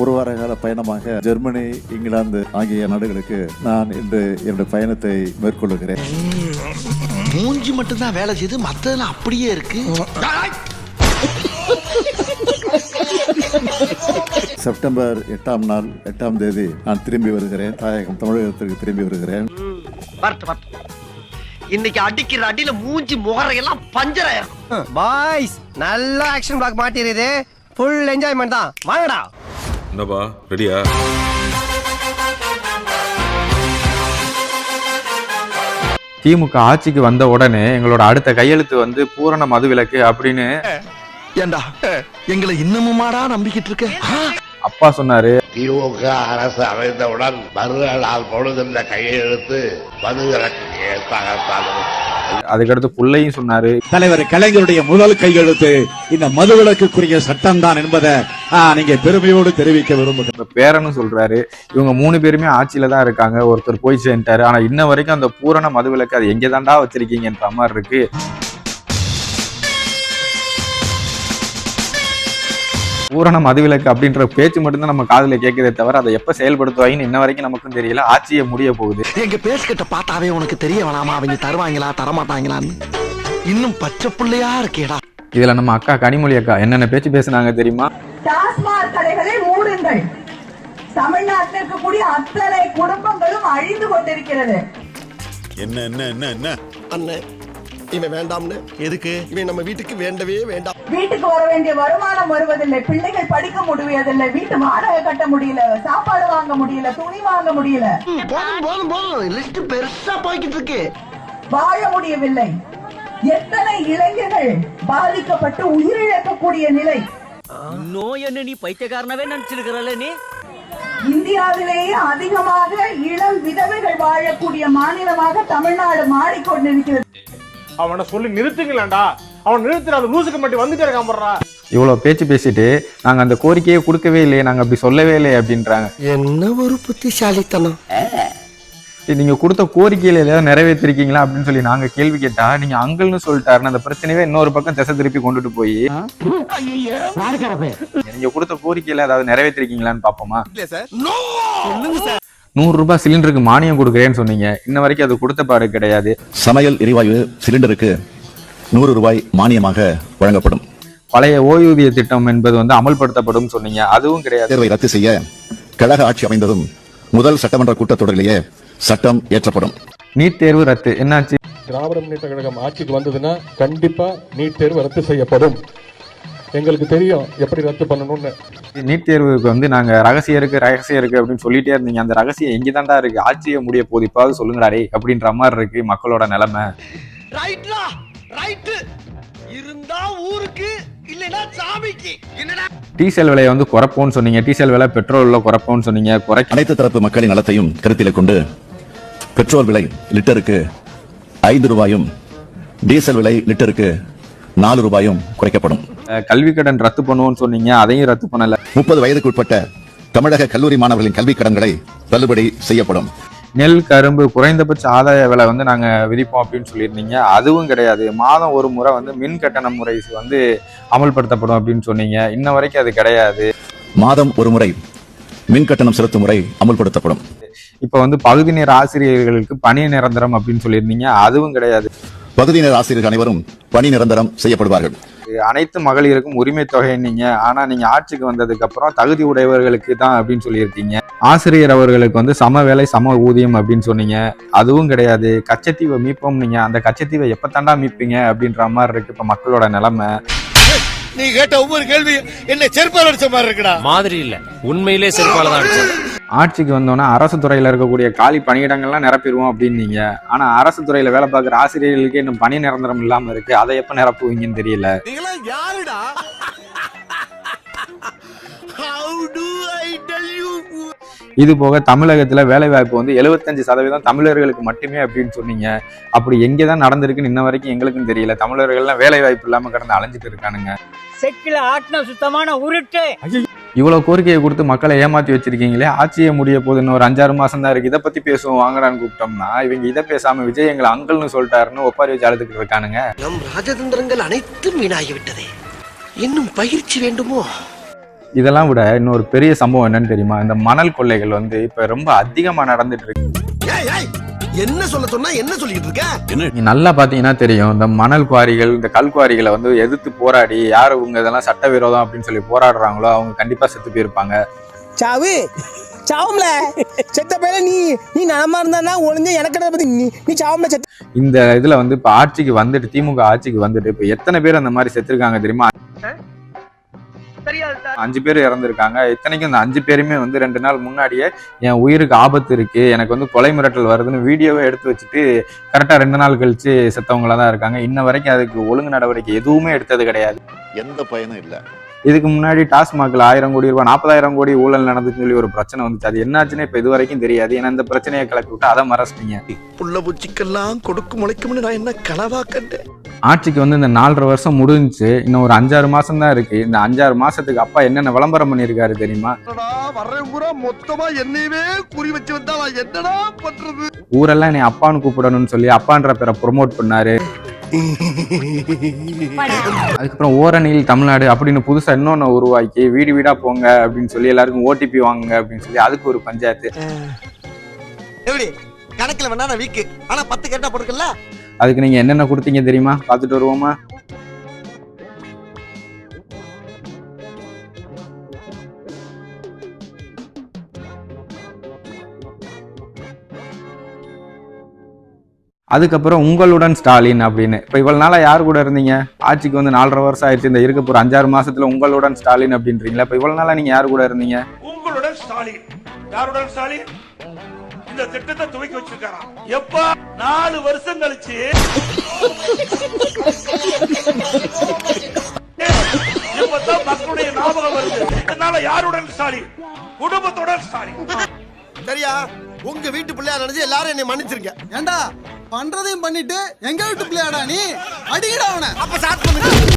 ஒரு வார கால பயணமாக ஜெர்மனி இங்கிலாந்து ஆகிய நாடுகளுக்கு நான் இன்று என்னுடைய பயணத்தை மேற்கொள்ளுகிறேன். மூஞ்சி மட்டும்தான் வேலை செய்து மத்ததெல்லாம் அப்படியே இருக்கு. செப்டம்பர் எட்டாம் நாள் எட்டாம் தேதி நான் திரும்பி வருகிறேன். தாயகம் தமிழகத்திற்கு திரும்பி வருகிறேன். இன்னைக்கு அடிக்கிற அடியில மூஞ்சி முகரையெல்லாம் பஞ்சராயிரும் பாய்ஸ் நல்ல ஆக்ஷன் பிளாக் மாட்டிருது ஃபுல் என்ஜாய்மெண்ட் தான். வாங்கடா. என்னப்பா? ரெடியா? திமுக ஆட்சிக்கு வந்த உடனே எங்களோட அடுத்த கையெழுத்து வந்து பூரண மதுவிலக்கு அப்படின்னு ஏண்டா? எங்களை இன்னமுமாடா நம்பிக்கிட்டு இருக்க அப்பா சொன்னாரு. திமுக அரசு அமைந்தவுடன் மறுநாள் பொழுதுள்ள கையெழுத்து மதுவிலக்கு ஏற்பாகத்தான் அதுக்கடுத்து புள்ளையும் சொன்னாரு. தலைவர் கலைஞருடைய முதல் கையெழுத்து இந்த மதுவிலக்குரிய சட்டம் தான் என்பதை நீங்க பெருமையோடு தெரிவிக்க விரும்புகிறேன். பேரனும் சொல்றாரு இவங்க மூணு பேருமே ஆட்சியில தான் இருக்காங்க ஒருத்தர் போய் சேர்ந்துட்டாரு. ஆனா இன்ன வரைக்கும் அந்த பூரண மதுவிலக்கு அது எங்க தாண்டா வச்சிருக்கீங்கன்ற மாதிரி இருக்கு. பூரண மதுவிலக்கு அப்படின்ற பேச்சு மட்டும்தான் நம்ம காதுல கேட்குதே தவிர அதை எப்ப செயல்படுத்துவாங்கன்னு இன்ன வரைக்கும் நமக்கும் தெரியல. ஆட்சியை முடிய போகுது. எங்க பேஸ்கிட்ட பார்த்தாவே உனக்கு தெரிய வேணாமா? அவங்க தருவாங்களா தரமாட்டாங்களான்னு. இன்னும் பச்சை புள்ளையா இருக்கேடா. இதுல நம்ம அக்கா கனிமொழி அக்கா என்னென்ன பேச்சு பேசுனாங்க தெரியுமா? டாஸ்மாக் கடைகளை மூடுங்கள். தமிழ்நாட்டில் இருக்கக்கூடிய அத்தனை குடும்பங்களும் அழிந்து கொண்டிருக்கிறது. என்ன என்ன என்ன என்ன? அண்ணே இவன் வேண்டாம்னு. எதுக்கு? இவன் நம்ம வீட்டுக்கு வேண்டவே வேண்டாம். வீட்டுக்கு வர வேண்டிய வருமானம் வருவதில்லை. பிள்ளைகள் படிக்க முடியவில்லை வீட்டு வாடகை கட்ட முடியல. சாப்பாடு வாங்க முடியல. துணி வாங்க முடியல. போதும் போதும் போதும். லிஸ்ட் பெருசா போய்கிட்டு இருக்கு வாழ முடியவில்லை. எத்தனை இளைஞர்கள் பாதிக்கப்பட்டு உயிரிழக்கக்கூடிய நிலை? நோய் என்ன நீ பைத்தியக்காரனவே நினைச்சிருக்கிறல்ல நீ? இந்தியாவிலேயே அதிகமாக இளம் விதவைகள் வாழக்கூடிய மாநிலமாக தமிழ்நாடு மாறிக்கொண்டிருக்கிறது. அவனை சொல்லி நிறுத்துங்களேன்டா. அவன் நிறுத்துற அந்த லூசுக்கு மட்டும் வந்துட்டே இருக்கான் இவ்வளோ பேச்சு பேசிட்டு நாங்க அந்த கோரிக்கையை கொடுக்கவே இல்லையே நாங்க அப்படி சொல்லவே இல்லையே அப்படின்றாங்க. என்ன ஒரு புத்திசாலித்தனம். சரி, நீங்க கொடுத்த கோரிக்கையில ஏதாவது நிறைவேற்றிருக்கீங்களா அப்படின்னு சொல்லி நாங்க கேள்வி கேட்டா நீங்க அங்கல்னு சொல்லிட்டாருன்னு அந்த பிரச்சனையே இன்னொரு பக்கம் திசை திருப்பி கொண்டுட்டு போய் நீங்க கொடுத்த கோரிக்கையில ஏதாவது நிறைவேற்றிருக்கீங்களான்னு பாப்போமா நூறு ரூபாய் சிலிண்டருக்கு மானியம் கொடுக்குறேன்னு சொன்னீங்க. இன்ன வரைக்கும் அது கொடுத்த பாடு கிடையாது. சமையல் எரிவாயு சிலிண்டருக்கு நூறு ரூபாய் மானியமாக வழங்கப்படும். பழைய ஓய்வூதிய திட்டம் என்பது வந்து அமல்படுத்தப்படும் சொன்னீங்க. அதுவும் கிடையாது. தேர்வை ரத்து செய்ய கழக ஆட்சி அமைந்ததும் முதல் சட்டமன்ற கூட்டத்தொடரிலேயே சட்டம் ஏற்றப்படும். நீட் தேர்வு ரத்து. என்னாச்சு? திராவிட முன்னேற்ற கழகம் ஆட்சிக்கு வந்ததுன்னா கண்டிப்பா நீட் தேர்வு ரத்து செய்யப்படும். எங்களுக்கு தெரியும் எப்படி ரத்து பண்ணணும்னு. நீட் தேர்வுக்கு வந்து நாங்க ரகசியம் இருக்கு ரகசியம் இருக்கு அப்படின்னு சொல்லிட்டே இருந்தீங்க. அந்த ரகசியம் எங்கதான்டா இருக்கு. ஆட்சியை முடிய போது இப்பாவது சொல்லுங்கடா டேய் அப்படின்ற மாதிரி இருக்கு மக்களோட நிலைமை. ரைட்லா ரைட்டு. இருந்தா ஊருக்கு இல்லைன்னா சாமிக்கு. என்னடா? டீசல் விலையை வந்து குறைப்போம்னு சொன்னீங்க. டீசல் விலை பெட்ரோல்ல குறைப்போம்னு சொன்னீங்க. குறைக்க அனைத்து தரப்பு மக்களின் நலத்தையும் கருத்திலே கொண்டு பெட்ரோல் விலை லிட்டருக்கு ஐந்து ரூபாயும் டீசல் விலை லிட்டருக்கு நாலு ரூபாயும் குறைக்கப்படும். கல்வி கடன் ரத்து பண்ணுவோம்னு சொன்னீங்க அதையும் ரத்து பண்ணல. முப்பது வயதுக்கு உட்பட்ட தமிழக கல்லூரி மாணவர்களின் கல்வி கடன்களை தள்ளுபடி செய்யப்படும். நெல் கரும்பு குறைந்தபட்ச ஆதாய விலை வந்து நாங்க விதிப்போம் அப்படின்னு சொல்லியிருந்தீங்க. அதுவும் கிடையாது. மாதம் ஒரு முறை வந்து மின் கட்டண முறை வந்து அமல்படுத்தப்படும் அப்படின்னு சொன்னீங்க. இன்ன வரைக்கும் அது கிடையாது. மாதம் ஒரு முறை மின் கட்டணம் செலுத்தும் முறை அமுல்படுத்தப்படும். இப்ப வந்து பகுதி நேர ஆசிரியர்களுக்கு பணி நிரந்தரம் அப்படின்னு சொல்லியிருந்தீங்க. அதுவும் கிடையாது. பகுதி நேர ஆசிரியர்கள் அனைவரும் பணி நிரந்தரம் செய்யப்படுவார்கள். அனைத்து மகளிருக்கும் உரிமை தொகை நீங்க ஆனா நீங்க ஆட்சிக்கு வந்ததுக்கு அப்புறம் தகுதி உடையவர்களுக்கு தான் அப்படின்னு சொல்லியிருக்கீங்க. ஆசிரியர் அவர்களுக்கு வந்து சம வேலை சம ஊதியம் அப்படின்னு சொன்னீங்க. அதுவும் கிடையாது. கச்சத்தீவை மீட்போம் நீங்க. அந்த கச்சத்தீவை எப்ப தாண்டா மீட்பீங்க அப்படின்ற மாதிரி இருக்கு இப்ப மக்களோட நிலைமை. நீ கேட்ட ஒவ்வொரு கேள்வி என்ன செருப்பால் அடிச்ச மாதிரி இருக்குடா. மாதிரி இல்ல. உண்மையிலே செருப்பால தான் அடிச்சேன். ஆட்சிக்கு வந்தோன்னா அரசு துறையில இருக்கக்கூடிய காலி பணியிடங்கள்லாம் நிரப்பிடுவோம் அப்படின்னீங்க. ஆனா அரசு துறையில வேலை பார்க்குற ஆசிரியர்களுக்கு இன்னும் பணி நிரந்தரம் இல்லாம இருக்கு. அதை எப்ப நிரப்புவீங்கன்னு தெரியல. இது போக தமிழகத்துல வேலை வாய்ப்பு வந்து எழுபத்தஞ்சு சதவீதம் தமிழர்களுக்கு மட்டுமே அப்படின்னு சொன்னீங்க. அப்படி எங்கே தான் நடந்திருக்குன்னு இன்ன வரைக்கும் எங்களுக்கும் தெரியல. தமிழர்கள்லாம் வேலை வாய்ப்பு இல்லாம கடந்து அலைஞ்சிட்டு இருக்கானுங்க. செக்கில ஆட்டின சுத்தமான உருட்டு. இவ்வளவு கோரிக்கையை கொடுத்து மக்களை ஏமாத்தி வச்சிருக்கீங்களே? ஆட்சியை முடிய போகுதுன்னு ஒரு அஞ்சாறு மாசம் தான் இருக்கு. இதை பத்தி பேசுவோம். வாங்கடான்னு கூப்பிட்டோம்னா இவங்க இதை பேசாம விஜய் எங்களை அங்கல்னு சொல்லிட்டாருன்னு ஒப்பாரி வச்சு அழுதுகிட்டு இருக்கானுங்க. நம் ராஜதந்திரங்கள் அனைத்தும் வீணாகி விட்டதே இன்னும் பயிற்சி வேண்டுமோ? இதெல்லாம் விட இன்னொரு பெரிய சம்பவம் என்னன்னு தெரியுமா? இந்த மணல் கொள்ளைகள் வந்து இப்ப ரொம்ப அதிகமா நடந்துட்டு இருக்கு. என்ன சொல்ல சொன்னா என்ன சொல்லிட்டு இருக்க? நீங்க நல்லா பாத்தீங்கன்னா தெரியும். இந்த மணல் குவாரிகள் இந்த கல் குவாரிகளை வந்து எதிர்த்து போராடி யார் இவங்க இதெல்லாம் சட்டவிரோதம் அப்படின்னு சொல்லி போராடுறாங்களோ அவங்க கண்டிப்பா செத்து போயிருப்பாங்க. சாவு சாவும்ல. செத்த பேர நீ நீ நலமா இருந்தா ஒளிஞ்ச எனக்கு பத்தி நீ நீ சாவும்ல செத்த இந்த இதுல வந்து இப்ப ஆட்சிக்கு வந்துட்டு திமுக ஆட்சிக்கு வந்துட்டு இப்ப எத்தனை பேர் அந்த மாதிரி செத்துருக்காங்க தெரியுமா? அஞ்சு பேர் இறந்திருக்காங்க. இத்தனைக்கும் இந்த அஞ்சு பேருமே வந்து ரெண்டு நாள் முன்னாடியே என் உயிருக்கு ஆபத்து இருக்கு. எனக்கு வந்து கொலை மிரட்டல் வருதுன்னு வீடியோவே எடுத்து வச்சுட்டு கரெக்டா ரெண்டு நாள் கழிச்சு செத்தவங்களா தான் இருக்காங்க. இன்ன வரைக்கும் அதுக்கு ஒழுங்கு நடவடிக்கை எதுவுமே எடுத்தது கிடையாது. எந்த பயனும் இல்லை. இதுக்கு முன்னாடி டாஸ்மாக்ல ஆயிரம் கோடி ரூபாய் நாற்பதாயிரம் கோடி ஊழல் நடந்துச்சுன்னு சொல்லி ஒரு பிரச்சனை வந்துச்சு. அது என்னாச்சுன்னு இப்ப இது வரைக்கும் தெரியாது. ஏன்னா இந்த பிரச்சனையை கிளப்பி விட்டு அதை மறைச்சிட்டீங்க புள்ள பூச்சிக்கெல்லாம் கொடுக்கு முளைக்கும்னு நான் என்ன கனவா கண்டேன்? ஆட்சிக்கு வந்து இந்த நாலரை வருஷம் முடிஞ்சுச்சு. இன்னும் ஒரு அஞ்சாறு மாசம் தான் இருக்கு. இந்த அஞ்சாறு மாசத்துக்கு அப்பா என்னென்ன விளம்பரம் பண்ணியிருக்காரு தெரியுமா? மொத்தமா என்னையவே குறி வச்சு வந்தா என்னடா பண்றது? ஊரெல்லாம் என்னை அப்பான்னு கூப்பிடணும்னு சொல்லி அப்பான்ற பேரை ப்ரொமோட் பண்ணாரு. அதுக்கப்புறம் ஓரணியில் தமிழ்நாடு அப்படின்னு புதுசா இன்னொன்னு உருவாக்கி வீடு வீடா போங்க அப்படின்னு சொல்லி எல்லாருக்கும் ஓடிபி வாங்குங்க அப்படின்னு சொல்லி அதுக்கு ஒரு பஞ்சாயத்து. எப்படி கணக்குல வேணா நான் வீக்கு. ஆனா பத்து கேட்டா போட்டுக்கல அதுக்கு நீங்க என்னென்ன கொடுத்தீங்க தெரியுமா? பார்த்துட்டு வருவோமா? அதுக்கப்புறம் உங்களுடன் ஸ்டாலின் அப்படின்னு. இப்போ இவ்வளவு நாளா யார் கூட இருந்தீங்க? ஆட்சிக்கு வந்து நாலரை வருஷம் ஆயிடுச்சு இந்த இருக்க போற அஞ்சாறு மாசத்துல உங்களுடன் ஸ்டாலின் அப்படின்றீங்களா? இப்போ இவ்வளவு நாளா நீங்க யார் கூட இருந்தீங்க? உங்களுடன் ஸ்டாலின். யாருடன் ஸ்டாலின்? இந்த திட்டத்தை துவக்கி வச்சிருக்காராம். எப்ப நாலு வருஷம் கழிச்சு. இப்பதான் மக்களுடைய ஞாபகம் வருது. இதனால யாருடன் ஸ்டாலின் குடும்பத்துடன் ஸ்டாலின் சரியா உங்க வீட்டு பிள்ளையா நினைச்சு எல்லாரும் என்னை மன்னிச்சிருங்க. ஏண்டா பண்றதையும் பண்ணிட்டு எங்க வீட்டு பிள்ளையாடா நீ? அடிக்கடா அவனை. அப்ப பண்ணுங்க